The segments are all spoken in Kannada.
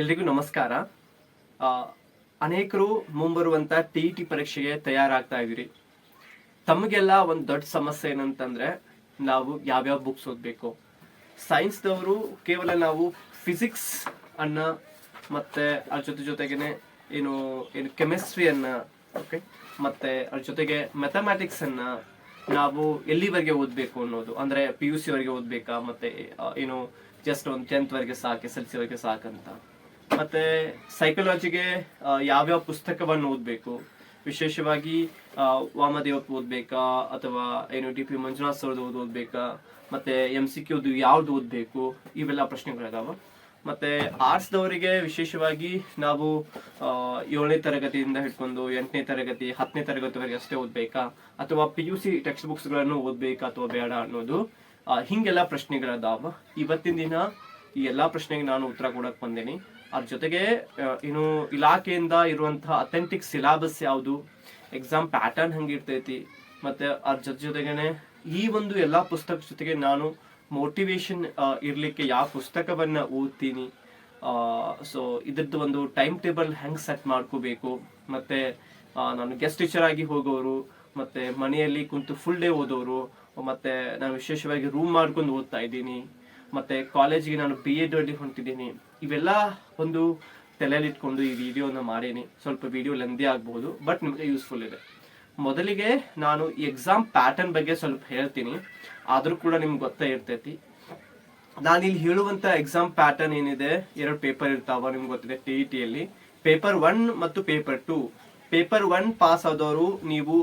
ಎಲ್ರಿಗೂ ನಮಸ್ಕಾರ. ಅನೇಕರು ಮುಂಬರುವಂತ ಟಿ ಟಿ ಪರೀಕ್ಷೆಗೆ ತಯಾರಾಗ್ತಾ ಇದ್ದೀರಿ. ತಮಗೆಲ್ಲ ಒಂದು ದೊಡ್ಡ ಸಮಸ್ಯೆ ಏನಂತಂದ್ರೆ, ನಾವು ಯಾವ್ಯಾವ ಬುಕ್ಸ್ ಓದಬೇಕು? ಸೈನ್ಸ್ದವರು ಕೇವಲ ನಾವು ಫಿಸಿಕ್ಸ್ ಅನ್ನ ಮತ್ತೆ ಅದ್ರ ಜೊತೆ ಜೊತೆಗೇನೆ ಏನು ಏನು ಕೆಮಿಸ್ಟ್ರಿಯನ್ನ ಓಕೆ ಮತ್ತೆ ಅದ್ರ ಜೊತೆಗೆ ಮ್ಯಾಥಮ್ಯಾಟಿಕ್ಸ್ ಅನ್ನ ನಾವು ಎಲ್ಲಿವರೆಗೆ ಓದ್ಬೇಕು ಅನ್ನೋದು. ಅಂದ್ರೆ ಪಿ ಯು ಸಿ ವರೆಗೆ ಓದ್ಬೇಕಾ, ಮತ್ತೆ ಏನು ಜಸ್ಟ್ ಒಂದು ಟೆಂತ್ ವರೆಗೆ ಸಾಕು, ಎಸ್ ಎಲ್ ಸಿ ವರೆಗೆ ಸಾಕಂತ ಮತ್ತೆ ಸೈಕಾಲಜಿಗೆ ಯಾವ್ಯಾವ ಪುಸ್ತಕವನ್ನು ಓದಬೇಕು? ವಿಶೇಷವಾಗಿ ಆ, ವಾಮದೇವ್ ಓದ್ಬೇಕಾ? ಅಥವಾ ಏನು ಡಿ ಪಿ ಮಂಜುನಾಥ್ ಸರ್ದು ಓದ್ಬೇಕಾ? ಮತ್ತೆ ಎಂ ಸಿ ಕ್ಯೂದು ಯಾವ್ದು ಓದ್ಬೇಕು? ಇವೆಲ್ಲ ಪ್ರಶ್ನೆಗಳಿದಾವ. ಮತ್ತೆ ಆರ್ಟ್ಸ್ ದವರಿಗೆ ವಿಶೇಷವಾಗಿ ನಾವು ಏಳನೇ ತರಗತಿಯಿಂದ ಹಿಡ್ಕೊಂಡು ಎಂಟನೇ ತರಗತಿ ಹತ್ತನೇ ತರಗತಿವರೆಗೆ ಅಷ್ಟೇ ಓದ್ಬೇಕಾ? ಅಥವಾ ಪಿ ಯು ಸಿ ಟೆಕ್ಸ್ಟ್ ಬುಕ್ಸ್ಗಳನ್ನು ಓದ್ಬೇಕಾ ಅಥವಾ ಬೇಡ ಅನ್ನೋದು ಹಿಂಗೆಲ್ಲ ಪ್ರಶ್ನೆಗಳದಾವ. ಇವತ್ತಿನ ದಿನ ಈ ಎಲ್ಲಾ ಪ್ರಶ್ನೆಗೆ ನಾನು ಉತ್ತರ ಕೊಡಕ್ ಬಂದೇನಿ. ಅದ್ರ ಜೊತೆಗೆ ಏನು ಇಲಾಖೆಯಿಂದ ಇರುವಂತಹ ಅಥೆಂಟಿಕ್ ಸಿಲಾಬಸ್ ಯಾವುದು ಎಕ್ಸಾಮ್ ಪ್ಯಾಟರ್ನ್ ಹಂಗಿರ್ತೈತಿ, ಮತ್ತೆ ಅದ್ರ ಜೊತೆ ಜೊತೆಗೇನೆ ಈ ಒಂದು ಎಲ್ಲಾ ಪುಸ್ತಕ ಜೊತೆಗೆ ನಾನು ಮೋಟಿವೇಶನ್ ಇರ್ಲಿಕ್ಕೆ ಯಾವ ಪುಸ್ತಕವನ್ನ ಓದ್ತೀನಿ ಸೊ ಇದ್ರದ್ದು ಒಂದು ಟೈಮ್ ಟೇಬಲ್ ಹೆಂಗ್ ಸೆಟ್ ಮಾಡ್ಕೋಬೇಕು, ಮತ್ತೆ ನಾನು ಗೆಸ್ಟ್ ಟೀಚರ್ ಆಗಿ ಹೋಗೋರು, ಮತ್ತೆ ಮನೆಯಲ್ಲಿ ಕುಂತು ಫುಲ್ ಡೇ ಓದೋರು, ಮತ್ತೆ ನಾನು ವಿಶೇಷವಾಗಿ ರೂಮ್ ಮಾಡ್ಕೊಂಡು ಓದ್ತಾ ಇದ್ದೀನಿ ಮತ್ತೆ ಕಾಲೇಜಿಗೆ ನಾನು ಬಿ ಎಡ್ ಅಲ್ಲಿ ಹೊಂಟಿದ್ದೀನಿ ಇವೆಲ್ಲ ಒಂದು ತಲೆಯಲ್ಲಿ ಇಟ್ಕೊಂಡು ಈ ವಿಡಿಯೋನ ಮಾಡೀನಿ. ಸ್ವಲ್ಪ ವಿಡಿಯೋ ಲೆಂದಿ ಆಗ್ಬಹುದು ಬಟ್ ನಿಮಗೆ ಯೂಸ್ಫುಲ್ ಇದೆ. ಮೊದಲಿಗೆ ನಾನು ಎಕ್ಸಾಮ್ ಪ್ಯಾಟರ್ನ್ ಬಗ್ಗೆ ಸ್ವಲ್ಪ ಹೇಳ್ತೀನಿ. ಆದ್ರೂ ಕೂಡ ನಿಮ್ಗೆ ಗೊತ್ತೇ ಇರ್ತೈತಿ. ನಾನು ಇಲ್ಲಿ ಹೇಳುವಂತ ಎಕ್ಸಾಮ್ ಪ್ಯಾಟರ್ನ್ ಏನಿದೆ, ಎರಡು ಪೇಪರ್ ಇರ್ತಾವ, ನಿಮ್ಗೆ ಗೊತ್ತಿದೆ ಟಿ ಇ ಟಿಯಲ್ಲಿ ಪೇಪರ್ ಒನ್ ಮತ್ತು paper two paper one pass ಆದವರು ನೀವು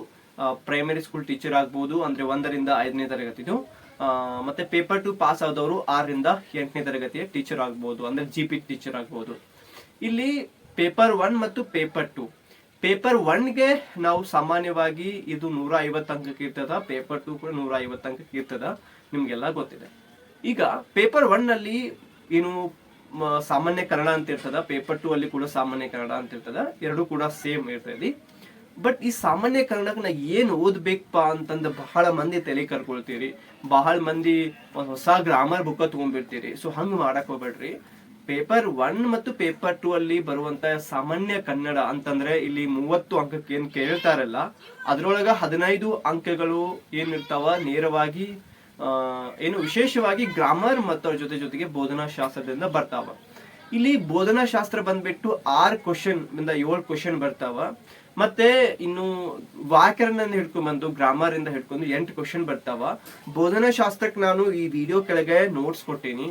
ಪ್ರೈಮರಿ ಸ್ಕೂಲ್ ಟೀಚರ್ ಆಗ್ಬೋದು, ಅಂದ್ರೆ ಒಂದರಿಂದ ಐದನೇ ತರಗತಿದು. ಮತ್ತೆ ಪೇಪರ್ ಟು ಪಾಸ್ ಆದವರು ಆರರಿಂದ ಎಂಟನೇ ತರಗತಿಯ ಟೀಚರ್ ಆಗ್ಬೋದು, ಅಂದ್ರೆ ಜಿ ಪಿ ಟೀಚರ್ ಆಗ್ಬೋದು. ಇಲ್ಲಿ ಪೇಪರ್ ಒನ್ ಮತ್ತು ಪೇಪರ್ ಟು ಪೇಪರ್ ಒನ್ಗೆ ನಾವು ಸಾಮಾನ್ಯವಾಗಿ ಇದು ನೂರ ಐವತ್ತು ಅಂಕಕ್ಕೆ ಇರ್ತದ ಪೇಪರ್ ಟು ಕೂಡ ನೂರ ಐವತ್ತು ಅಂಕಕ್ಕೆ ಇರ್ತದ ನಿಮ್ಗೆಲ್ಲ ಗೊತ್ತಿದೆ. ಈಗ ಪೇಪರ್ ಒನ್ನಲ್ಲಿ ಏನು ಸಾಮಾನ್ಯ ಕನ್ನಡ ಅಂತ ಇರ್ತದ ಪೇಪರ್ ಟು ಅಲ್ಲಿ ಕೂಡ ಸಾಮಾನ್ಯ ಕನ್ನಡ ಅಂತ ಇರ್ತದ, ಎರಡು ಕೂಡ ಸೇಮ್ ಇರ್ತದೆ. ಬಟ್ ಈ ಸಾಮಾನ್ಯ ಕನ್ನಡಕ್ಕೆ ನಾ ಏನು ಓದ್ಬೇಕಪ್ಪ ಅಂತಂದು ಬಹಳ ಮಂದಿ ತಲೆ ಕರ್ಕೊಳ್ತೀರಿ. ಬಹಳ ಮಂದಿ ಹೊಸ ಗ್ರಾಮರ್ ಬುಕ್ ತಗೊಂಡ್ಬಿಡ್ತೀರಿ ಸೊ ಹಂಗ್ ಮಾಡಕ್ ಹೋಗ್ಬೇಡ್ರಿ. ಪೇಪರ್ ಒನ್ ಮತ್ತು ಪೇಪರ್ ಟೂ ಅಲ್ಲಿ ಬರುವಂತ ಸಾಮಾನ್ಯ ಕನ್ನಡ ಅಂತಂದ್ರೆ ಇಲ್ಲಿ ಮೂವತ್ತು ಅಂಕಕ್ಕೆ ಏನ್ ಕೇಳ್ತಾರಲ್ಲ, ಅದ್ರೊಳಗ ಹದಿನೈದು ಅಂಕಗಳು ಏನಿರ್ತಾವ ನೇರವಾಗಿ ಏನು ವಿಶೇಷವಾಗಿ ಗ್ರಾಮರ್ ಮತ್ತು ಅವ್ರ ಜೊತೆ ಜೊತೆಗೆ ಬೋಧನಾ ಶಾಸ್ತ್ರದಿಂದ ಬರ್ತಾವ. ಇಲ್ಲಿ ಬೋಧನಾ ಶಾಸ್ತ್ರ ಬಂದ್ಬಿಟ್ಟು ಆರ್ ಕ್ವಶನ್ ಏಳು ಕ್ವಶನ್ ಬರ್ತಾವ. ಮತ್ತೆ ಇನ್ನು ವ್ಯಾಕರಣ ಹಿಡ್ಕೊಂಡ್ಬಂದು ಗ್ರಾಮರ್ ಇಂದ ಹಿಡ್ಕೊಂಡು ಎಂಟು ಕ್ವಶನ್ ಬರ್ತಾವ. ಬೋಧನಾ ಶಾಸ್ತ್ರಕ್ಕೆ ನಾನು ಈ ವಿಡಿಯೋ ಕೆಳಗೆ ನೋಟ್ಸ್ ಕೊಟ್ಟೇನಿ.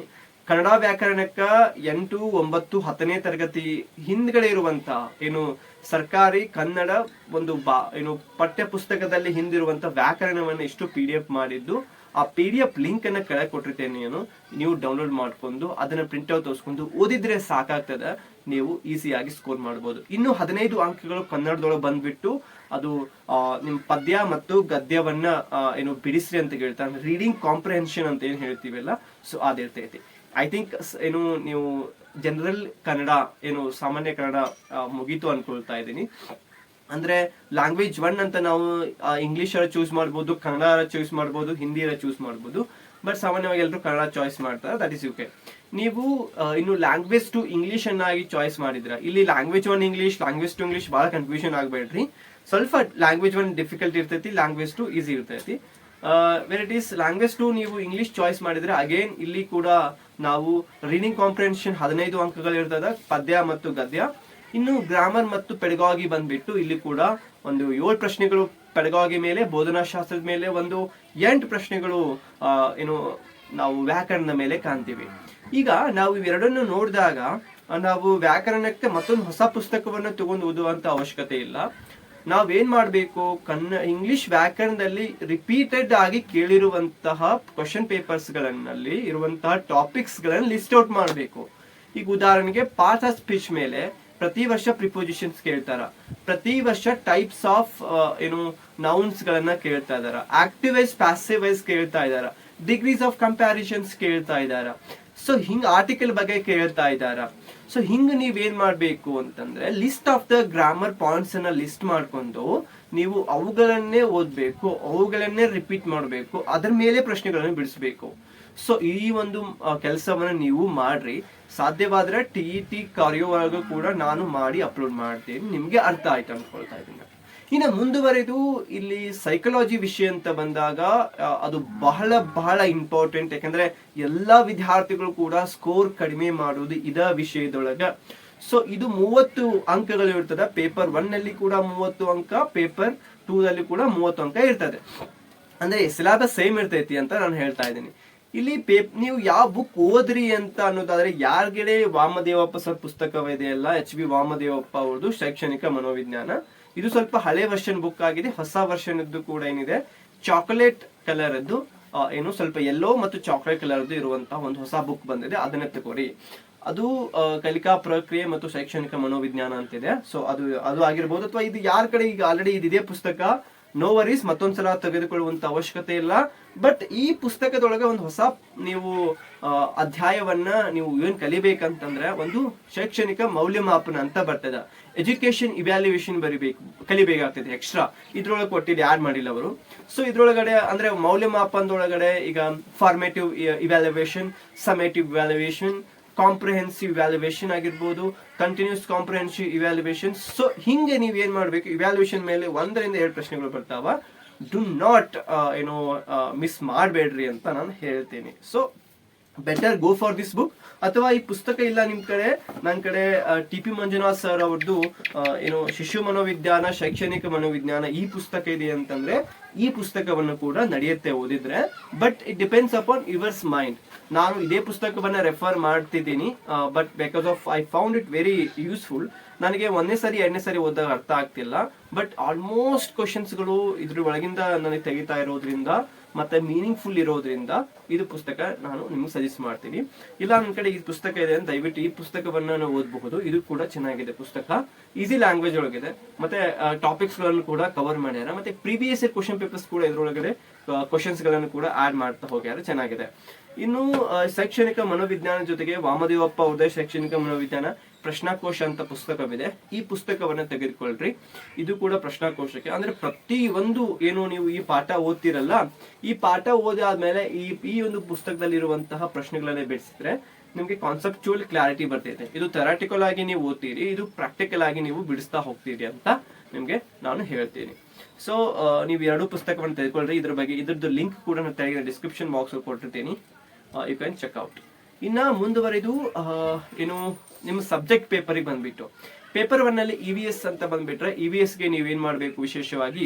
ಕನ್ನಡ ವ್ಯಾಕರಣಕ್ಕ ಎಂಟು, ಒಂಬತ್ತು, ಹತ್ತನೇ ತರಗತಿ ಹಿಂದ್ಗಡೆ ಇರುವಂತ ಏನು ಸರ್ಕಾರಿ ಕನ್ನಡ ಒಂದು ಬಾ, ಏನು ಪಠ್ಯ ಪುಸ್ತಕದಲ್ಲಿ ಹಿಂದಿರುವಂತ ವ್ಯಾಕರಣವನ್ನು ಇಷ್ಟು ಪಿ ಡಿ ಎಫ್ ಮಾಡಿದ್ದು. ಆ ಪಿ ಡಿ ಎಫ್ ಲಿಂಕ್ ಅನ್ನ ಕೆಳಗೆ ಕೊಟ್ಟಿರ್ತೇನೆ ನಾನು. ನೀವು ಡೌನ್ಲೋಡ್ ಮಾಡ್ಕೊಂಡು ಅದನ್ನ ಪ್ರಿಂಟ್ ಔಟ್ ತೋರಿಸ್ಕೊಂಡು ಓದಿದ್ರೆ ಸಾಕಾಗ್ತದ. ನೀವು ಈಸಿಯಾಗಿ ಸ್ಕೋರ್ ಮಾಡ್ಬೋದು. ಇನ್ನು ಹದಿನೈದು ಅಂಕಗಳು ಕನ್ನಡದೊಳಗೆ ಬಂದ್ಬಿಟ್ಟು ಅದು ನಿಮ್ಮ ನಿಮ್ ಪದ್ಯ ಮತ್ತು ಗದ್ಯವನ್ನ ಏನು ಬಿಡಿಸ್ರಿ ಅಂತ ಹೇಳ್ತಾರೆ. ರೀಡಿಂಗ್ ಕಾಂಪ್ರಿಹೆನ್ಷನ್ ಅಂತ ಏನ್ ಹೇಳ್ತೀವಲ್ಲ, ಸೊ ಅದಿರ್ತೈತಿ ಐ ಥಿಂಕ್ ಏನು ನೀವು ಜನರಲ್ ಕನ್ನಡ, ಏನು ಸಾಮಾನ್ಯ ಕನ್ನಡ ಮುಗೀತು ಅನ್ಕೊಳ್ತಾ ಇದ್ದೀನಿ. ಅಂದ್ರೆ ಲ್ಯಾಂಗ್ವೇಜ್ ಒನ್ ಅಂತ ನಾವು ಇಂಗ್ಲಿಷ್ ಚೂಸ್ ಮಾಡ್ಬೋದು, ಕನ್ನಡ ಚೂಸ್ ಮಾಡ್ಬೋದು ಹಿಂದಿ ಚೂಸ್ ಮಾಡ್ಬೋದು ಬಟ್ ಸಾಮಾನ್ಯವಾಗಿ ಎಲ್ಲರೂ ಕನ್ನಡ ಚಾಯ್ಸ್ ಮಾಡ್ತಾರೆ ದಟ್ ಇಸ್ ಯುಕೆ ನೀವು ಇನ್ನು ಲ್ಯಾಂಗ್ವೇಜ್ ಟು ಇಂಗ್ಲಿಷ್ ಅನ್ನಾಗಿ ಚಾಯ್ಸ್ ಮಾಡಿದ್ರ, ಇಲ್ಲಿ language one English language two English ಬಹಳ ಕನ್ಫ್ಯೂಷನ್ ಆಗಬೇಡ್ರಿ. ಸ್ವಲ್ಪ ಲ್ಯಾಂಗ್ವೇಜ್ ಒನ್ ಡಿಫಿಕಲ್ಟ್ ಇರ್ತೈತಿ ಲ್ಯಾಂಗ್ವೇಜ್ ಟು ಈಸಿ ಇರ್ತೈತಿ. Where it is language two ನೀವು ಇಂಗ್ಲಿಷ್ ಚಾಯ್ಸ್ ಮಾಡಿದ್ರೆ ಅಗೇನ್ ಇಲ್ಲಿ ಕೂಡ ನಾವು ರೀಡಿಂಗ್ ಕಾಂಪ್ರಿಹೆನ್ಷನ್ ಹದಿನೈದು ಅಂಕಗಳು ಇರ್ತದ ಪದ್ಯ ಮತ್ತು ಗದ್ಯ. ಇನ್ನು ಗ್ರಾಮರ್ ಮತ್ತು ಪೆಡಗಾಗಿ ಬಂದ್ಬಿಟ್ಟು ಇಲ್ಲಿ ಕೂಡ ಒಂದು ಏಳು ಪ್ರಶ್ನೆಗಳು ಪೆಡಗಾಗಿ ಮೇಲೆ ಬೋಧನಾ ಶಾಸ್ತ್ರದ ಮೇಲೆ, ಒಂದು ಎಂಟು ಪ್ರಶ್ನೆಗಳು ಏನು, ನಾವು ವ್ಯಾಕರಣದ ಮೇಲೆ ಕಾಣ್ತೀವಿ. ಈಗ ನಾವು ಇವೆರಡನ್ನು ನೋಡಿದಾಗ, ನಾವು ವ್ಯಾಕರಣಕ್ಕೆ ಮತ್ತೊಂದು ಹೊಸ ಪುಸ್ತಕವನ್ನು ತಗೊಂಡು ಓದುವಂತ ಅವಶ್ಯಕತೆ ಇಲ್ಲ. ನಾವೇನ್ ಮಾಡ್ಬೇಕು? ಕನ್ನ ಇಂಗ್ಲಿಷ್ ವ್ಯಾಕರಣದಲ್ಲಿ ರಿಪೀಟೆಡ್ ಆಗಿ ಕೇಳಿರುವಂತಹ ಕ್ವಶನ್ ಪೇಪರ್ಸ್ಗಳಲ್ಲಿ ಇರುವಂತಹ ಟಾಪಿಕ್ಸ್ ಗಳನ್ನ ಲಿಸ್ಟ್ ಔಟ್ ಮಾಡಬೇಕು. ಈಗ ಉದಾಹರಣೆಗೆ ಪಾರ್ಟ್ ಆಫ್ ಸ್ಪೀಚ್ ಮೇಲೆ ಪ್ರತಿ ವರ್ಷ ಪ್ರಿಪೋಸಿಷನ್ಸ್ ಕೇಳ್ತಾರ. ಪ್ರತಿ ವರ್ಷ ಟೈಪ್ಸ್ ಆಫ್ ಏನು ನೌನ್ಸ್ ಗಳನ್ನ ಕೇಳ್ತಾ ಇದಾರ. ಆಕ್ಟಿವ್ ವೈಸ್ ಪ್ಯಾಸಿವ್ ವೈಸ್ ಕೇಳ್ತಾ ಇದಾರ. ಡಿಗ್ರೀಸ್ ಆಫ್ ಕಂಪ್ಯಾರಿಷನ್ಸ್ ಕೇಳ್ತಾ ಇದಾರ. ಸೊ ಹಿಂಗ್ ಆರ್ಟಿಕಲ್ ಬಗ್ಗೆ ಕೇಳ್ತಾ ಇದಾರ. ಸೊ ಹಿಂಗ್ ಏನ್ ಮಾಡ್ಬೇಕು ಅಂತಂದ್ರೆ list of the grammar points ಅನ್ನ ಲಿಸ್ಟ್ ಮಾಡ್ಕೊಂಡು, ನೀವು ಅವುಗಳನ್ನೇ ಓದ್ಬೇಕು, ಅವುಗಳನ್ನೇ ರಿಪೀಟ್ ಮಾಡಬೇಕು, ಅದ್ರ ಮೇಲೆ ಪ್ರಶ್ನೆಗಳನ್ನು ಬಿಡಿಸ್ಬೇಕು. ಸೊ ಈ ಒಂದು ಕೆಲಸವನ್ನ ನೀವು ಮಾಡ್ರಿ. ಸಾಧ್ಯವಾದ್ರೆ ಟಿ ಇ ಟಿ ಕರೆಯುವಾಗ ಕೂಡ ನಾನು ಮಾಡಿ ಅಪ್ಲೋಡ್ ಮಾಡ್ತೀನಿ. ನಿಮ್ಗೆ ಅರ್ಥ ಆಯ್ತು ಅನ್ಕೊಳ್ತಾ ಇದ್ದೀನಿ ಇನ್ನು ಮುಂದುವರೆದು ಇಲ್ಲಿ ಸೈಕಾಲಜಿ ವಿಷಯ ಅಂತ ಬಂದಾಗ ಅದು ಬಹಳ ಬಹಳ ಇಂಪಾರ್ಟೆಂಟ್ ಯಾಕಂದ್ರೆ ಎಲ್ಲಾ ವಿದ್ಯಾರ್ಥಿಗಳು ಕೂಡ ಸ್ಕೋರ್ ಕಡಿಮೆ ಮಾಡುವುದು ಇದ ವಿಷಯದೊಳಗ. ಸೊ ಇದು ಮೂವತ್ತು ಅಂಕಗಳು ಇರ್ತದೆ. ಪೇಪರ್ ಒನ್ನಲ್ಲಿ ಕೂಡ ಮೂವತ್ತು ಅಂಕ ಪೇಪರ್ ಟೂ ನಲ್ಲಿ ಕೂಡ ಮೂವತ್ತು ಅಂಕ ಇರ್ತದೆ. ಅಂದ್ರೆ ಸಿಲೆಬಸ್ ಸೇಮ್ ಇರ್ತೈತಿ ಅಂತ ನಾನು ಹೇಳ್ತಾ ಇದ್ದೀನಿ ಇಲ್ಲಿ ಪೇಪ್ ನೀವು ಯಾವ ಬುಕ್ ಓದ್ರಿ ಅಂತ ಅನ್ನೋದಾದ್ರೆ ಯಾರ್ಗಡೆ ವಾಮದೇವಪ್ಪ ಸರ್ ಪುಸ್ತಕವಿದೆಯಲ್ಲ ಎಚ್ ಬಿ ವಾಮದೇವಪ್ಪ ಅವ್ರದ್ದು ಶೈಕ್ಷಣಿಕ ಮನೋವಿಜ್ಞಾನ. ಇದು ಸ್ವಲ್ಪ ಹಳೆ ವರ್ಷನ್ ಬುಕ್ ಆಗಿದೆ, ಹೊಸ ವರ್ಷನ್ ಕೂಡ ಏನಿದೆ ಚಾಕೊಲೇಟ್ ಕಲರ್ ಅದ್ದು ಏನು ಸ್ವಲ್ಪ ಯೆಲ್ಲೋ ಮತ್ತು ಚಾಕೊಲೇಟ್ ಕಲರ್ ಇರುವಂತಹ ಒಂದು ಹೊಸ ಬುಕ್ ಬಂದಿದೆ, ಅದನ್ನ ತಗೋರಿ. ಅದು ಕಲಿಕಾ ಪ್ರಕ್ರಿಯೆ ಮತ್ತು ಶೈಕ್ಷಣಿಕ ಮನೋವಿಜ್ಞಾನ ಅಂತಿದೆ. ಸೊ ಅದು ಅದು ಆಗಿರ್ಬೋದು ಅಥವಾ ಇದು ಯಾರ ಕಡೆ ಈಗ ಆಲ್ರೆಡಿ ಇದಿದೆ ಪುಸ್ತಕ? ನೋ ವರೀಸ್ ಮತ್ತೊಂದ್ಸಲ ತೆಗೆದುಕೊಳ್ಳುವಂತ ಅವಶ್ಯಕತೆ ಇಲ್ಲ. ಬಟ್ ಈ ಪುಸ್ತಕದೊಳಗೆ ಒಂದು ಹೊಸ ನೀವು ಅಧ್ಯಾಯವನ್ನ ನೀವು ಏನ್ ಕಲಿಬೇಕಂತಂದ್ರೆ ಒಂದು ಶೈಕ್ಷಣಿಕ ಮೌಲ್ಯಮಾಪನ ಅಂತ ಬರ್ತದ. ಎಜುಕೇಶನ್ ಇವ್ಯಾಲ್ಯೂಯೇಷನ್ ಬರಿಬೇಕು, ಕಲಿಬೇಕಾಗ್ತದೆ ಎಕ್ಸ್ಟ್ರಾ ಇದ್ರೊಳಗೆ ಕೊಟ್ಟಿದ್ದು ಯಾಡ್ ಮಾಡಿಲ್ಲ ಅವರು. ಸೊ ಇದ್ರೊಳಗಡೆ ಅಂದ್ರೆ ಮೌಲ್ಯಮಾಪನದೊಳಗಡೆ ಈಗ formative evaluation summative evaluation comprehensive evaluation ಆಗಿರ್ಬೋದು ಕಂಟಿನ್ಯೂಸ್ ಕಾಂಪ್ರಿಹೆನ್ಸಿವ್ ಇವ್ಯಾಲ್ಯೂಯೇಷನ್ ಸೊ ಹಿಂಗೆ ನೀವು ಏನ್ ಮಾಡ್ಬೇಕು? ಇವ್ಯಾಲ್ಯೂಯೇಷನ್ ಮೇಲೆ ಒಂದರಿಂದ ಎರಡು ಪ್ರಶ್ನೆಗಳು ಬರ್ತಾವ. ಡು ನಾಟ್ ಏನೋ ಮಿಸ್ ಮಾಡಬೇಡ್ರಿ ಅಂತ ನಾನು ಹೇಳ್ತೀನಿ. So better go for this book ಅಥವಾ ಈ ಪುಸ್ತಕ ಇಲ್ಲ ನಿಮ್ ಕಡೆ ನನ್ನ ಕಡೆ ಟಿ ಪಿ ಮಂಜುನಾಥ್ ಸರ್ ಅವ್ರದ್ದು ಏನು ಶಿಶು ಮನೋವಿಜ್ಞಾನ, ಶೈಕ್ಷಣಿಕ ಮನೋವಿಜ್ಞಾನ ಈ ಪುಸ್ತಕ ಇದೆ ಅಂತಂದ್ರೆ ಈ ಪುಸ್ತಕವನ್ನು ಕೂಡ ನಡೆಯುತ್ತೆ ಓದಿದ್ರೆ. But it depends upon yours mind ನಾನು ಇದೇ ಪುಸ್ತಕವನ್ನ ರೆಫರ್ ಮಾಡ್ತಿದ್ದೀನಿ but because of I found it very useful ನನಗೆ ಒಂದನೇ ಸರಿ, ಎರಡನೇ ಸರಿ ಓದಾಗ ಅರ್ಥ ಆಗ್ತಿಲ್ಲ. ಬಟ್ ಆಲ್ಮೋಸ್ಟ್ ಕ್ವಶನ್ಸ್ಗಳು ಇದ್ರ ಒಳಗಿಂದ ನನಗೆ ತೆಗಿತಾ ಇರೋದ್ರಿಂದ ಮತ್ತೆ ಮೀನಿಂಗ್ಫುಲ್ ಇರೋದ್ರಿಂದ ಇದು ಪುಸ್ತಕ ನಾನು ನಿಮ್ಗೆ ಸಜೆಸ್ಟ್ ಮಾಡ್ತೀನಿ. ಇಲ್ಲ, ನನ್ನ ಕಡೆ ಈ ಪುಸ್ತಕ ಇದೆ ಅಂತ ದಯವಿಟ್ಟು ಈ ಪುಸ್ತಕವನ್ನ ನಾವು ಓದಬಹುದು. ಇದು ಕೂಡ ಚೆನ್ನಾಗಿದೆ ಪುಸ್ತಕ. ಈಸಿ ಲ್ಯಾಂಗ್ವೇಜ್ ಒಳಗಿದೆ. ಮತ್ತೆ ಟಾಪಿಕ್ಸ್ಗಳನ್ನು ಕೂಡ ಕವರ್ ಮಾಡ್ಯಾರ. ಮತ್ತೆ ಪ್ರೀವಿಯಸ್ ಕ್ವಶನ್ ಪೇಪರ್ಸ್ ಕೂಡ ಇದ್ರೊಳಗಡೆ ಕ್ವಶನ್ಸ್ಗಳನ್ನು ಕೂಡ ಆಡ್ ಮಾಡ್ತಾ ಹೋಗ್ಯಾರ. ಚೆನ್ನಾಗಿದೆ. ಇನ್ನು ಶೈಕ್ಷಣಿಕ ಮನೋವಿಜ್ಞಾನ ಜೊತೆಗೆ ವಾಮದೇವಪ್ಪ ಅವ್ರದೇ ಶೈಕ್ಷಣಿಕ ಮನೋವಿಜ್ಞಾನ. ಪ್ರಶ್ನಾಕೋಶ ಅಂತ ಪುಸ್ತಕವಿದೆ. ಈ ಪುಸ್ತಕವನ್ನು ತೆಗೆದುಕೊಳ್ರಿ. ಇದು ಕೂಡ ಪ್ರಶ್ನಾಕೋಶಕ್ಕೆ. ಅಂದ್ರೆ ಪ್ರತಿ ಒಂದು ಏನು ನೀವು ಈ ಪಾಠ ಓದ್ತಿರಲ್ಲ, ಈ ಪಾಠ ಓದಾದ್ಮೇಲೆ ಈ ಈ ಒಂದು ಪುಸ್ತಕದಲ್ಲಿರುವಂತಹ ಪ್ರಶ್ನೆಗಳನ್ನೇ ಬಿಡಿಸಿದ್ರೆ ನಿಮ್ಗೆ ಕಾನ್ಸೆಪ್ಚುವಲ್ ಕ್ಲಾರಿಟಿ ಬರ್ತೈತೆ. ಇದು ಥೆರಾಟಿಕಲ್ ಆಗಿ ನೀವು ಓದ್ತೀರಿ, ಇದು ಪ್ರಾಕ್ಟಿಕಲ್ ಆಗಿ ನೀವು ಬಿಡಿಸ್ತಾ ಹೋಗ್ತೀರಿ ಅಂತ ನಿಮ್ಗೆ ನಾನು ಹೇಳ್ತೀನಿ. ಸೊ ನೀವು ಎರಡು ಪುಸ್ತಕವನ್ನು ತೆಗೆದುಕೊಳ್ಳ್ರಿ ಇದ್ರ ಬಗ್ಗೆ, ಇದ್ರದ್ದು ಲಿಂಕ್ ಕೂಡ ನಾನು ತೆಗೆದ ಡಿಸ್ಕ್ರಿಪ್ಷನ್ ಬಾಕ್ಸ್ ಕೊಟ್ಟಿರ್ತೀನಿ. ಯು ಕ್ಯಾನ್ ಚೆಕ್ ಔಟ್ ಇನ್ನ ಮುಂದುವರೆದು ಏನು, ನಿಮ್ಮ ಸಬ್ಜೆಕ್ಟ್ ಪೇಪರಿಗೆ ಬಂದ್ಬಿಟ್ಟು. ಪೇಪರ್ ಒನ್ ಅಲ್ಲಿ ಇ ವಿ ಎಸ್ ಅಂತ ಬಂದ್ಬಿಟ್ರೆ ಇ ವಿ ಎಸ್ಗೆ ನೀವೇನು ಮಾಡಬೇಕು ವಿಶೇಷವಾಗಿ?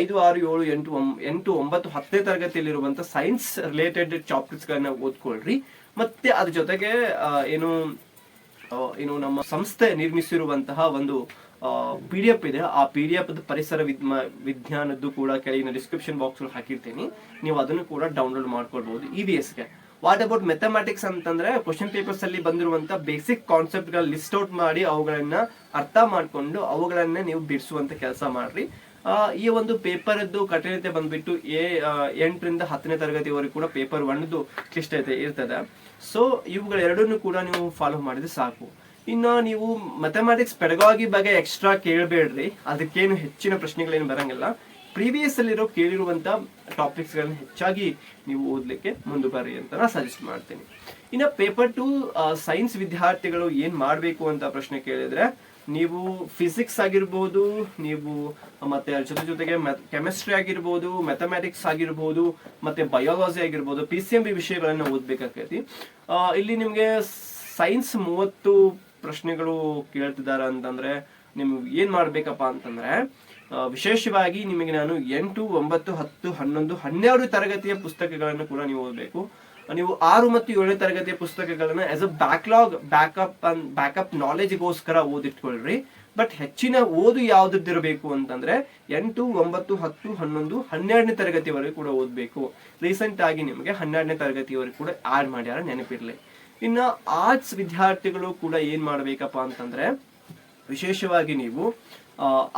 ಐದು, ಆರು, ಏಳು, ಎಂಟು ಎಂಟು, ಒಂಬತ್ತು, ಹತ್ತನೇ ತರಗತಿಯಲ್ಲಿರುವಂತ ಸೈನ್ಸ್ ರಿಲೇಟೆಡ್ ಚಾಪ್ಟರ್ಸ್ ಗಳನ್ನ ಓದ್ಕೊಳ್ರಿ. ಮತ್ತೆ ಅದ್ರ ಜೊತೆಗೆ ಏನು ಏನು ನಮ್ಮ ಸಂಸ್ಥೆ ನಿರ್ಮಿಸಿರುವಂತಹ ಒಂದು ಪಿ ಡಿ ಎಫ್ ಇದೆ. ಆ ಪಿ ಡಿ ಎಫ್ ಪರಿಸರ ವಿಜ್ಞಾನದ್ದು ಕೂಡ ಕೆಳಗಿನ ಡಿಸ್ಕ್ರಿಪ್ಷನ್ ಬಾಕ್ಸ್ ಹಾಕಿರ್ತೀನಿ. ನೀವು ಅದನ್ನು ಕೂಡ ಡೌನ್ಲೋಡ್ ಮಾಡ್ಕೊಳ್ಬಹುದು ಇ ವಿ ಎಸ್ಗೆ ವಾಟ್ ಅಬೌಟ್ ಮೆಥಮೆಟಿಕ್ಸ್ ಅಂತಂದ್ರೆ ಕ್ವಶನ್ ಪೇಪರ್ಸ್ ಅಲ್ಲಿ ಬಂದಿರುವಂತ ಬೇಸಿಕ್ ಕಾನ್ಸೆಪ್ಟ್ಗಳ ಲಿಸ್ಟ್ ಔಟ್ ಮಾಡಿ ಅವುಗಳನ್ನ ಅರ್ಥ ಮಾಡ್ಕೊಂಡು ಅವುಗಳನ್ನ ನೀವು ಬಿಡಿಸುವಂತ ಕೆಲಸ ಮಾಡ್ರಿ. ಈ ಒಂದು ಪೇಪರ್ ಕಠಿಣತೆ ಬಂದ್ಬಿಟ್ಟು ಎ ಎಂಟರಿಂದ ಹತ್ತನೇ ತರಗತಿವರೆಗೂ ಕೂಡ ಪೇಪರ್ ಒನ್ದು ಕ್ಲಿಷ್ಟತೆ ಇರ್ತದೆ. ಸೊ ಇವುಗಳ ಎರಡನ್ನೂ ಕೂಡ ನೀವು ಫಾಲೋ ಮಾಡಿದ್ರೆ ಸಾಕು. ಇನ್ನು ನೀವು ಮ್ಯಾಥಮೆಟಿಕ್ಸ್ ಪೆಡಗಾಗಿ ಬಗ್ಗೆ ಎಕ್ಸ್ಟ್ರಾ ಕೇಳಬೇಡ್ರಿ. ಅದಕ್ಕೇನು ಹೆಚ್ಚಿನ ಪ್ರಶ್ನೆಗಳೇನು ಬರಂಗಿಲ್ಲ. ಪ್ರೀವಿಯಸ್ ಅಲ್ಲಿರೋ ಕೇಳಿರುವಂತ ಟಾಪಿಕ್ಸ್ ಗಳನ್ನ ಹೆಚ್ಚಾಗಿ ನೀವು ಓದ್ಲಿಕ್ಕೆ ಮುಂದೆ ಬರ್ರಿ ಅಂತ ಸಜೆಸ್ಟ್ ಮಾಡ್ತೀನಿ. ಇನ್ನ ಪೇಪರ್ ಟು ಸೈನ್ಸ್ ವಿದ್ಯಾರ್ಥಿಗಳು ಏನ್ ಮಾಡ್ಬೇಕು ಅಂತ ಪ್ರಶ್ನೆ ಕೇಳಿದ್ರೆ, ನೀವು ಫಿಸಿಕ್ಸ್ ಆಗಿರ್ಬೋದು, ನೀವು, ಮತ್ತೆ ಅದ್ರ ಜೊತೆ ಜೊತೆಗೆ ಕೆಮಿಸ್ಟ್ರಿ ಆಗಿರ್ಬೋದು ಮ್ಯಾಥಮೆಟಿಕ್ಸ್ ಆಗಿರ್ಬೋದು, ಮತ್ತೆ ಬಯಾಲಜಿ ಆಗಿರ್ಬೋದು ಪಿ ಸಿ ಎಂ ಬಿ ವಿಷಯಗಳನ್ನ ಓದ್ಬೇಕಾಗ್ತೈತಿ ಇಲ್ಲಿ ನಿಮ್ಗೆ ಸೈನ್ಸ್ ಮೂವತ್ತು ಪ್ರಶ್ನೆಗಳು ಕೇಳ್ತಿದ್ದಾರೆ ಅಂತಂದ್ರೆ, ನಿಮ್ಗೆ ಏನ್ ಮಾಡ್ಬೇಕಪ್ಪ ಅಂತಂದ್ರೆ ವಿಶೇಷವಾಗಿ ನಿಮಗೆ ನಾನು ಎಂಟು, ಒಂಬತ್ತು, ಹತ್ತು, ಹನ್ನೊಂದು, ಹನ್ನೆರಡು ತರಗತಿಯ ಪುಸ್ತಕಗಳನ್ನು ಕೂಡ ನೀವು ಓದಬೇಕು. ನೀವು ಆರು ಮತ್ತು ಏಳನೇ ತರಗತಿಯ ಪುಸ್ತಕಗಳನ್ನ as a backlog backup backup ನಾಲೆಜ್ಗೋಸ್ಕರ ಓದಿಟ್ಕೊಳ್ರಿ. ಬಟ್ ಹೆಚ್ಚಿನ ಓದು ಯಾವ್ದಿರಬೇಕು ಅಂತಂದ್ರೆ ಎಂಟು, ಒಂಬತ್ತು, ಹತ್ತು, ಹನ್ನೊಂದು, ಹನ್ನೆರಡನೇ ತರಗತಿವರೆಗೂ ಕೂಡ ಓದಬೇಕು. ರೀಸೆಂಟ್ ಆಗಿ ನಿಮಗೆ ಹನ್ನೆರಡನೇ ತರಗತಿವರೆಗೂ ಕೂಡ ಆಡ್ ಮಾಡ್ಯಾರ ನೆನಪಿರ್ಲಿ. ಇನ್ನ ಆರ್ಟ್ಸ್ ವಿದ್ಯಾರ್ಥಿಗಳು ಕೂಡ ಏನ್ ಮಾಡಬೇಕಪ್ಪ ಅಂತಂದ್ರೆ ವಿಶೇಷವಾಗಿ ನೀವು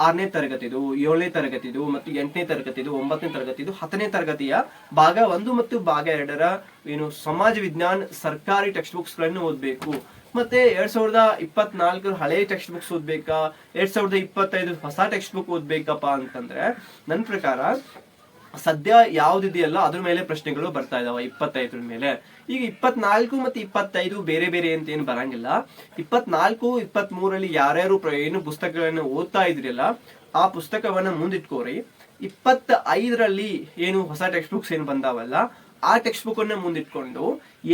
ಆರನೇ ತರಗತಿದು, ಏಳನೇ ತರಗತಿದು ಮತ್ತು ಎಂಟನೇ ತರಗತಿದು, ಒಂಬತ್ತನೇ ತರಗತಿದು, ಹತ್ತನೇ ತರಗತಿಯ ಭಾಗ ಒಂದು ಮತ್ತು ಭಾಗ ಎರಡರ ಏನು ಸಮಾಜ ವಿಜ್ಞಾನ ಸರ್ಕಾರಿ ಟೆಕ್ಸ್ಟ್ ಬುಕ್ಸ್ಗಳನ್ನು ಓದಬೇಕು. ಮತ್ತೆ ಎರಡ್ ಸಾವಿರದ ಇಪ್ಪತ್ನಾಲ್ಕರ ಹಳೆ ಟೆಕ್ಸ್ಟ್ ಬುಕ್ಸ್ ಓದ್ಬೇಕಾ? ಎರಡ್ ಸಾವಿರದ ಇಪ್ಪತ್ತೈದು ಹೊಸ ಟೆಕ್ಸ್ಟ್ ಬುಕ್ ಓದ್ಬೇಕಪ್ಪ ಅಂತಂದ್ರೆ, ನನ್ನ ಪ್ರಕಾರ ಸದ್ಯ ಯಾವ್ದಿದೆಯಲ್ಲ ಅದ್ರ ಮೇಲೆ ಪ್ರಶ್ನೆಗಳು ಬರ್ತಾ ಇದಾವ, ಇಪ್ಪತ್ತೈದರ ಮೇಲೆ. ಈಗ ಇಪ್ಪತ್ನಾಲ್ಕು ಮತ್ತೆ ಇಪ್ಪತ್ತೈದು ಬೇರೆ ಬೇರೆ ಅಂತ ಏನು ಬರಂಗಿಲ್ಲ. ಇಪ್ಪತ್ನಾಲ್ಕು ಇಪ್ಪತ್ತ್ ಮೂರಲ್ಲಿ ಯಾರ್ಯಾರು ಏನು ಪುಸ್ತಕಗಳನ್ನ ಓದ್ತಾ ಇದ್ರಲ್ಲ ಆ ಪುಸ್ತಕವನ್ನ ಮುಂದಿಟ್ಕೋರಿ. ಇಪ್ಪತ್ತ ಐದರಲ್ಲಿ ಏನು ಹೊಸ ಟೆಕ್ಸ್ಟ್ ಬುಕ್ಸ್ ಏನು ಬಂದಾವಲ್ಲ, ಆ ಟೆಕ್ಸ್ಟ್ ಬುಕ್ ಅನ್ನ ಮುಂದಿಟ್ಕೊಂಡು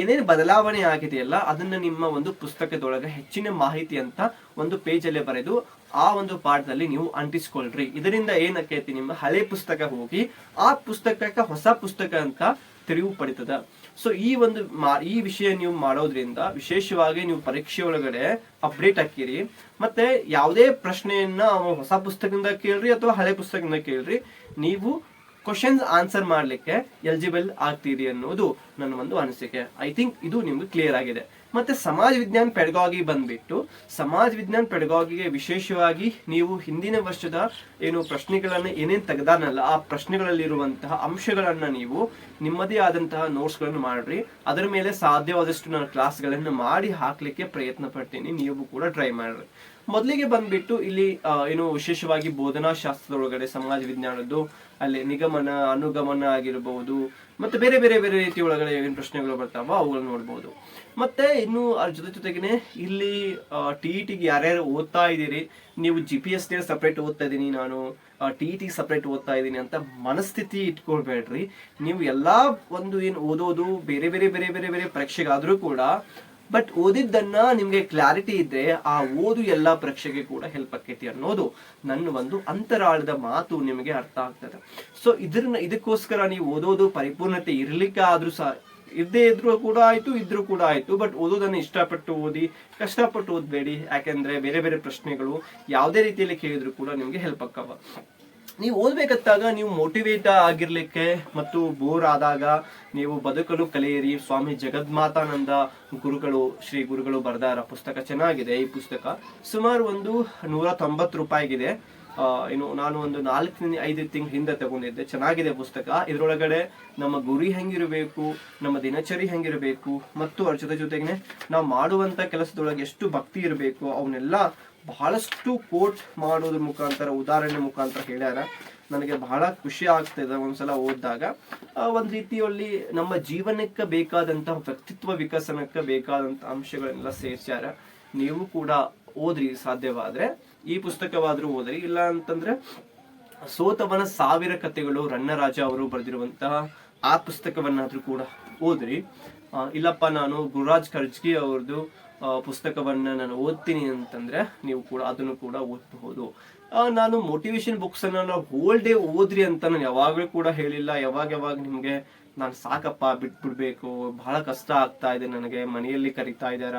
ಏನೇನು ಬದಲಾವಣೆ ಆಗಿದೆಯಲ್ಲ, ಅದನ್ನ ನಿಮ್ಮ ಒಂದು ಪುಸ್ತಕದೊಳಗೆ ಹೆಚ್ಚಿನ ಮಾಹಿತಿ ಅಂತ ಒಂದು ಪೇಜ್ ಅಲ್ಲೇ ಬರೆದು ಆ ಒಂದು ಪಾಠದಲ್ಲಿ ನೀವು ಅಂಟಿಸ್ಕೊಳ್ರಿ. ಇದರಿಂದ ಏನಕ್ಕೈತಿ ನಿಮ್ಮ ಹಳೆ ಪುಸ್ತಕ ಹೋಗಿ ಆ ಪುಸ್ತಕಕ್ಕೆ ಹೊಸ ಪುಸ್ತಕ ಅಂತ ತಿರುವು ಪಡಿತದ. ಸೊ ಈ ಒಂದು ಈ ವಿಷಯ ನೀವು ಮಾಡೋದ್ರಿಂದ ವಿಶೇಷವಾಗಿ ನೀವು ಪರೀಕ್ಷೆ ಒಳಗಡೆ ಅಪ್ಡೇಟ್ ಹಾಕಿರಿ. ಮತ್ತೆ ಯಾವುದೇ ಪ್ರಶ್ನೆಯನ್ನ ಹೊಸ ಪುಸ್ತಕದಿಂದ ಕೇಳ್ರಿ ಅಥವಾ ಹಳೆ ಪುಸ್ತಕದಿಂದ ಕೇಳ್ರಿ. ನೀವು ಕ್ವಶನ್ಸ್ ಆನ್ಸರ್ ಮಾಡ್ಲಿಕ್ಕೆ ಎಲಿಜಿಬಲ್ ಆಗ್ತೀರಿ ಅನ್ನೋದು ನನ್ನ ಒಂದು ಅನಿಸಿಕೆ. ಐ ಥಿಂಕ್ ಇದು ನಿಮ್ಗೆ ಕ್ಲಿಯರ್ ಆಗಿದೆ. ಮತ್ತೆ ಸಮಾಜ ವಿಜ್ಞಾನ ಪೆಡಗಾಗಿ ಬಂದ್ಬಿಟ್ಟು ಸಮಾಜ ವಿಜ್ಞಾನ ಪೆಡಗಾಗಿಗೆ ವಿಶೇಷವಾಗಿ ನೀವು ಹಿಂದಿನ ವರ್ಷದ ಏನು ಪ್ರಶ್ನೆಗಳನ್ನ ಏನೇನ್ ತೆಗೆದಾನಲ್ಲ ಆ ಪ್ರಶ್ನೆಗಳಲ್ಲಿರುವಂತಹ ಅಂಶಗಳನ್ನ ನೀವು ನಿಮ್ಮದೇ ಆದಂತಹ ನೋಟ್ಸ್ಗಳನ್ನು ಮಾಡ್ರಿ. ಅದರ ಮೇಲೆ ಸಾಧ್ಯವಾದಷ್ಟು ನಾನು ಕ್ಲಾಸ್ಗಳನ್ನು ಮಾಡಿ ಹಾಕ್ಲಿಕ್ಕೆ ಪ್ರಯತ್ನ ಪಡ್ತೀನಿ. ನೀವು ಕೂಡ ಟ್ರೈ ಮಾಡ್ರಿ. ಮೊದಲಿಗೆ ಬಂದ್ಬಿಟ್ಟು ಇಲ್ಲಿ ಏನು ವಿಶೇಷವಾಗಿ ಬೋಧನಾ ಶಾಸ್ತ್ರದೊಳಗಡೆ ಸಮಾಜ ವಿಜ್ಞಾನದ್ದು, ಅಲ್ಲಿ ನಿಗಮನ, ಅನುಗಮನ ಆಗಿರಬಹುದು ಮತ್ತೆ ಬೇರೆ ಬೇರೆ ಬೇರೆ ರೀತಿಯೊಳಗಡೆ ಏನು ಪ್ರಶ್ನೆಗಳು ಬರ್ತಾವೋ ಅವುಗಳನ್ನ ನೋಡ್ಬೋದು. ಮತ್ತೆ ಇನ್ನು ಅದ್ರ ಜೊತೆ ಜೊತೆಗೇನೆ, ಇಲ್ಲಿ ಟಿ ಇ ಟಿಗೆ ಯಾರ್ಯಾರು ಓದ್ತಾ ಇದ್ದೀರಿ, ನೀವು ಜಿ ಪಿ ಎಸ್ ಸಪ್ರೇಟ್ ಓದ್ತಾ ಇದ್ದೀನಿ ನಾನು ಟಿ ಇ ಟಿ ಸಪ್ರೇಟ್ ಓದ್ತಾ ಇದ್ದೀನಿ ಅಂತ ಮನಸ್ಥಿತಿ ಇಟ್ಕೊಳ್ಬೇಡ್ರಿ. ನೀವು ಎಲ್ಲಾ ಒಂದು ಏನು ಓದೋದು, ಬೇರೆ ಬೇರೆ ಬೇರೆ ಬೇರೆ ಬೇರೆ ಪರೀಕ್ಷೆಗಾದ್ರೂ ಕೂಡ, ಬಟ್ ಓದಿದ್ದನ್ನ ನಿಮ್ಗೆ ಕ್ಲಾರಿಟಿ ಇದ್ರೆ, ಆ ಓದು ಎಲ್ಲಾ ಪರೀಕ್ಷೆಗೆ ಕೂಡ ಹೆಲ್ಪ್ ಆಕೈತಿ ಅನ್ನೋದು ನನ್ನ ಒಂದು ಅಂತರಾಳದ ಮಾತು ನಿಮಗೆ ಅರ್ಥ ಆಗ್ತದೆ. ಸೊ ಇದ್ರನ್ನ, ಇದಕ್ಕೋಸ್ಕರ ನೀವು ಓದೋದು ಪರಿಪೂರ್ಣತೆ ಇರ್ಲಿಕ್ಕೆ ಆದ್ರೂ ಸಹ ಇದ್ದೇ ಇದ್ರೂ ಕೂಡ ಆಯ್ತು, ಇದ್ರೂ ಕೂಡ ಆಯ್ತು. ಬಟ್ ಓದೋದನ್ನ ಇಷ್ಟಪಟ್ಟು ಓದಿ, ಕಷ್ಟಪಟ್ಟು ಓದ್ಬೇಡಿ. ಯಾಕೆಂದ್ರೆ ಬೇರೆ ಬೇರೆ ಪ್ರಶ್ನೆಗಳು ಯಾವುದೇ ರೀತಿಯಲ್ಲಿ ಕೇಳಿದ್ರು ಕೂಡ ನಿಮ್ಗೆ ಹೆಲ್ಪ್ ಆಕ್ಕವ ನೀವು ಓದ್ಬೇಕತ್ತಾಗ ನೀವು ಮೋಟಿವೇಟ್ ಆಗಿರ್ಲಿಕ್ಕೆ ಮತ್ತು ಬೋರ್ ಆದಾಗ ನೀವು ಬದುಕಲು ಕಲಿಯಿರಿ. ಸ್ವಾಮಿ ಜಗದ್ಮಾತಾನಂದ ಗುರುಗಳು, ಶ್ರೀ ಗುರುಗಳು ಬರೆದಾರ. ಪುಸ್ತಕ ಚೆನ್ನಾಗಿದೆ. ಈ ಪುಸ್ತಕ ಸುಮಾರು ಒಂದು ನೂರ ತೊಂಬತ್ತು ರೂಪಾಯಿಗಿದೆ. ಏನು ನಾನು ಒಂದು ನಾಲ್ಕು ಐದು ತಿಂಗಳ ಹಿಂದೆ ತಗೊಂಡಿದ್ದೆ. ಚೆನ್ನಾಗಿದೆ ಪುಸ್ತಕ. ಇದರೊಳಗಡೆ ನಮ್ಮ ಗುರಿ ಹೆಂಗಿರಬೇಕು, ನಮ್ಮ ದಿನಚರಿ ಹೆಂಗಿರಬೇಕು, ಮತ್ತು ಅವ್ರ ಜೊತೆ ಜೊತೆಗೆ ನಾವು ಮಾಡುವಂತ ಕೆಲಸದೊಳಗೆ ಎಷ್ಟು ಭಕ್ತಿ ಇರಬೇಕು, ಅವನ್ನೆಲ್ಲ ಬಹಳಷ್ಟು ಕೋಟ್ ಮಾಡೋದ್ರ ಮುಖಾಂತರ, ಉದಾಹರಣೆ ಮುಖಾಂತರ ಹೇಳ್ಯಾರ. ನನಗೆ ಬಹಳ ಖುಷಿ ಆಗ್ತದೆ ಒಂದ್ಸಲ ಓದಿದಾಗ. ಒಂದು ರೀತಿಯಲ್ಲಿ ನಮ್ಮ ಜೀವನಕ್ಕೆ ಬೇಕಾದಂತಹ ವ್ಯಕ್ತಿತ್ವ ವಿಕಸನಕ್ಕೆ ಬೇಕಾದಂಥ ಅಂಶಗಳನ್ನೆಲ್ಲ ಸೇರಿಸ್ಯಾರ. ನೀವು ಕೂಡ ಓದ್ರಿ ಸಾಧ್ಯವಾದ್ರೆ. ಈ ಪುಸ್ತಕವಾದರೂ ಓದ್ರಿ. ಇಲ್ಲ ಅಂತಂದ್ರೆ ಸೋತವನ ಸಾವಿರ ಕಥೆಗಳು ರಣ್ಣರಾಜ ಅವರು ಬರೆದಿರುವಂತಹ ಆ ಪುಸ್ತಕವನ್ನಾದ್ರೂ ಕೂಡ ಓದ್ರಿ. ಇಲ್ಲಪ್ಪ, ನಾನು ಗುರುರಾಜ್ ಖರ್ಜ್ಗಿ ಅವ್ರದ್ದು ಪುಸ್ತಕವನ್ನ ನಾನು ಓದ್ತೀನಿ ಅಂತಂದ್ರೆ ನೀವು ಕೂಡ ಅದನ್ನು ಕೂಡ ಓದಬಹುದು. ನಾನು ಮೋಟಿವೇಶನ್ ಬುಕ್ಸ್ ಅನ್ನ ಹೋಲ್ ಡೇ ಓದ್ರಿ ಅಂತ ನಾನು ಯಾವಾಗಲೂ ಕೂಡ ಹೇಳಿಲ್ಲ. ಯಾವಾಗ ಯಾವಾಗ ನಿಮ್ಗೆ ನಾನು ಸಾಕಪ್ಪ, ಬಿಟ್ಬಿಡ್ಬೇಕು, ಬಹಳ ಕಷ್ಟ ಆಗ್ತಾ ಇದೆ ನನಗೆ, ಮನೆಯಲ್ಲಿ ಕರಿತಾ ಇದ್ದಾರ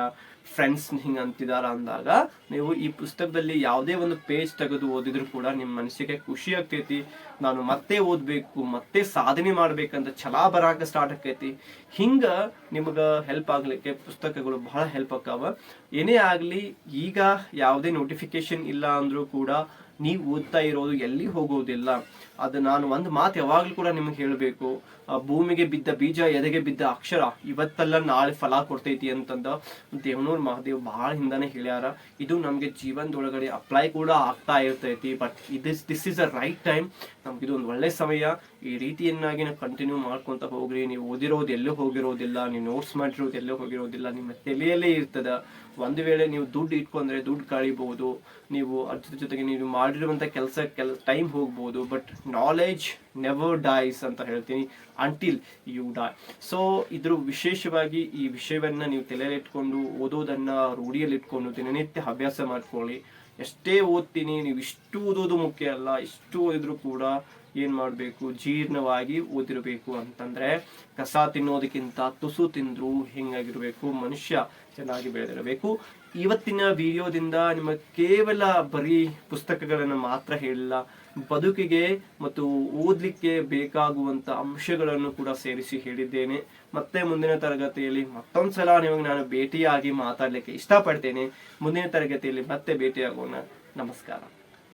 ಫ್ರೆಂಡ್ಸ್ ಹಿಂಗೆ ಅಂತಿದಾರ ಅಂದಾಗ ನೀವು ಈ ಪುಸ್ತಕದಲ್ಲಿ ಯಾವುದೇ ಒಂದು ಪೇಜ್ ತೆಗೆದು ಓದಿದ್ರು ಕೂಡ ನಿಮ್ಮ ಮನಸ್ಸಿಗೆ ಖುಷಿ ಆಗ್ತೈತಿ. ನಾನು ಮತ್ತೆ ಓದಬೇಕು, ಮತ್ತೆ ಸಾಧನೆ ಮಾಡ್ಬೇಕಂತ ಛಲ ಬರಾಕ ಸ್ಟಾರ್ಟ್ ಆಕೈತಿ. ಹಿಂಗ ನಿಮಗೆ ಹೆಲ್ಪ್ ಆಗ್ಲಿಕ್ಕೆ ಪುಸ್ತಕಗಳು ಬಹಳ ಹೆಲ್ಪ್ ಆಕಾವ ಏನೇ ಆಗ್ಲಿ ಈಗ ಯಾವುದೇ ನೋಟಿಫಿಕೇಶನ್ ಇಲ್ಲ ಅಂದ್ರೂ ಕೂಡ ನೀವು ಓದ್ತಾ ಇರೋದು ಎಲ್ಲಿ ಹೋಗೋದಿಲ್ಲ. ಅದು ನಾನು ಒಂದು ಮಾತು ಯಾವಾಗ್ಲೂ ಕೂಡ ನಿಮ್ಗೆ ಹೇಳಬೇಕು. ಭೂಮಿಗೆ ಬಿದ್ದ ಬೀಜ ಎದೆಗೆ ಬಿದ್ದ ಅಕ್ಷರ, ಇವತ್ತಲ್ಲ ನಾಳೆ ಫಲ ಕೊಡ್ತೈತಿ ಅಂತಂದ ದೇವನೂರ್ ಮಹಾದೇವ್ ಬಹಳ ಹಿಂದಾನೆ ಹೇಳ್ಯಾರ. ಇದು ನಮ್ಗೆ ಜೀವನದೊಳಗಡೆ ಅಪ್ಲೈ ಕೂಡ ಆಗ್ತಾ ಇರ್ತೈತಿ but it is this is a right time ನಮ್ಗೆ ಇದೊಂದು ಒಳ್ಳೆ ಸಮಯ. ಈ ರೀತಿಯನ್ನಾಗಿ ನಾವು ಕಂಟಿನ್ಯೂ ಮಾಡ್ಕೊಂತ ಹೋಗ್ರಿ. ನೀವು ಓದಿರೋದು ಎಲ್ಲೂ ಹೋಗಿರೋದಿಲ್ಲ. ನೀವು ನೋಟ್ಸ್ ಮಾಡಿರೋದು ಎಲ್ಲೂ ಹೋಗಿರೋದಿಲ್ಲ. ನಿಮ್ಮ ತಲೆಯಲ್ಲೇ ಇರ್ತದ. ಒಂದು ವೇಳೆ ನೀವು ದುಡ್ಡು ಇಟ್ಕೊಂಡ್ರೆ ದುಡ್ಡು ಕಳಿಬಹುದು. ನೀವು ಅದ್ರ ಜೊತೆಗೆ ನೀವು ಮಾಡಿರುವಂತ ಕೆಲಸ, ಕೆಲ ಟೈಮ್ ಹೋಗ್ಬೋದು. ಬಟ್ ನಾಲೆಜ್ ನೆವರ್ ಡೈಸ್ ಅಂತ ಹೇಳ್ತೀನಿ. ಅಂಟಿಲ್ ಯು ಡೈ ಸೊ ಇದ್ರ ವಿಶೇಷವಾಗಿ ಈ ವಿಷಯವನ್ನ ನೀವು ತಲೆಯಲ್ಲಿ ಇಟ್ಕೊಂಡು ಓದೋದನ್ನ ರೂಢಿಯಲ್ಲಿ ಇಟ್ಕೊಂಡು ದಿನನಿತ್ಯ ಅಭ್ಯಾಸ ಮಾಡ್ಕೊಳ್ಳಿ. ಎಷ್ಟೇ ಓದ್ತೀನಿ, ನೀವು ಇಷ್ಟು ಓದೋದು ಮುಖ್ಯ ಅಲ್ಲ, ಇಷ್ಟು ಓದಿದ್ರು ಕೂಡ ಏನ್ ಮಾಡಬೇಕು? ಜೀರ್ಣವಾಗಿ ಓದಿರಬೇಕು ಅಂತಂದ್ರೆ ಕಸ ತಿನ್ನೋದಕ್ಕಿಂತ ತುಸು ತಿಂದ್ರು ಹೆಂಗಾಗಿರಬೇಕು? ಮನುಷ್ಯ ಚೆನ್ನಾಗಿ ಬೆಳೆದಿರಬೇಕು. ಇವತ್ತಿನ ವಿಡಿಯೋದಿಂದ ನಿಮ್ಮ ಕೇವಲ ಬರೀ ಪುಸ್ತಕಗಳನ್ನು ಮಾತ್ರ ಹೇಳಿಲ್ಲ, ಬದುಕಿಗೆ ಮತ್ತು ಓದ್ಲಿಕ್ಕೆ ಬೇಕಾಗುವಂತ ಅಂಶಗಳನ್ನು ಕೂಡ ಸೇರಿಸಿ ಹೇಳಿದ್ದೇನೆ. ಮತ್ತೆ ಮುಂದಿನ ತರಗತಿಯಲ್ಲಿ ಮತ್ತೊಂದ್ಸಲ ನಿಮಗೆ ನಾನು ಭೇಟಿಯಾಗಿ ಮಾತಾಡ್ಲಿಕ್ಕೆ ಇಷ್ಟಪಡ್ತೇನೆ. ಮುಂದಿನ ತರಗತಿಯಲ್ಲಿ ಮತ್ತೆ ಭೇಟಿಯಾಗೋಣ. ನಮಸ್ಕಾರ.